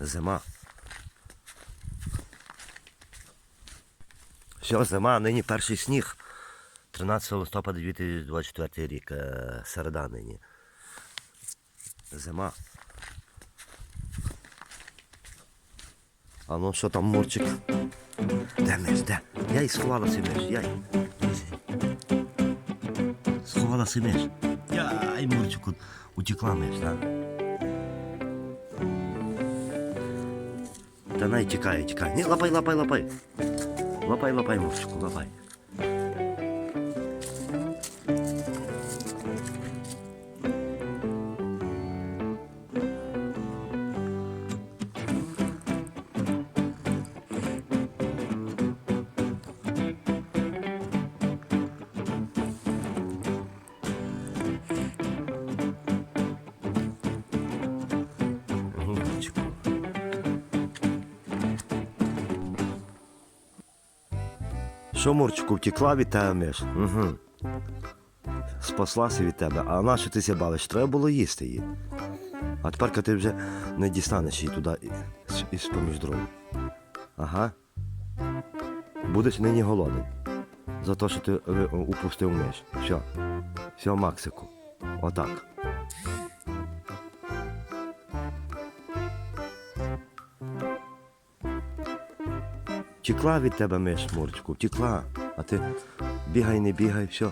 Зима. Все, зима, нині перший сніг. 13 листопада 2024 рік. е, Середа нині. Зима. А ну що там Мурчик? Де миш, де? Я і сховалася миш, я й. Сховалася миш. Яй, Мурчику, утекла миш, так? Та най тікає, тікає. Ні, лапай, лапай, лапай. Лапай, лапай, мовчику, лапай. Що, Мурчику, втекла від тебе миш? Угу. Спаслася від тебе, а на що ти ся бавиш? Треба було їсти її. А тепер ти вже не дістанеш її туди із- із поміж дров. Ага. Будеш нині голодний. За те, що ти е, упустив миш. Все. Все, Максику. Отак. Тікла від тебе миш, Мурчику, втекла. А ти бігай, не бігай, все.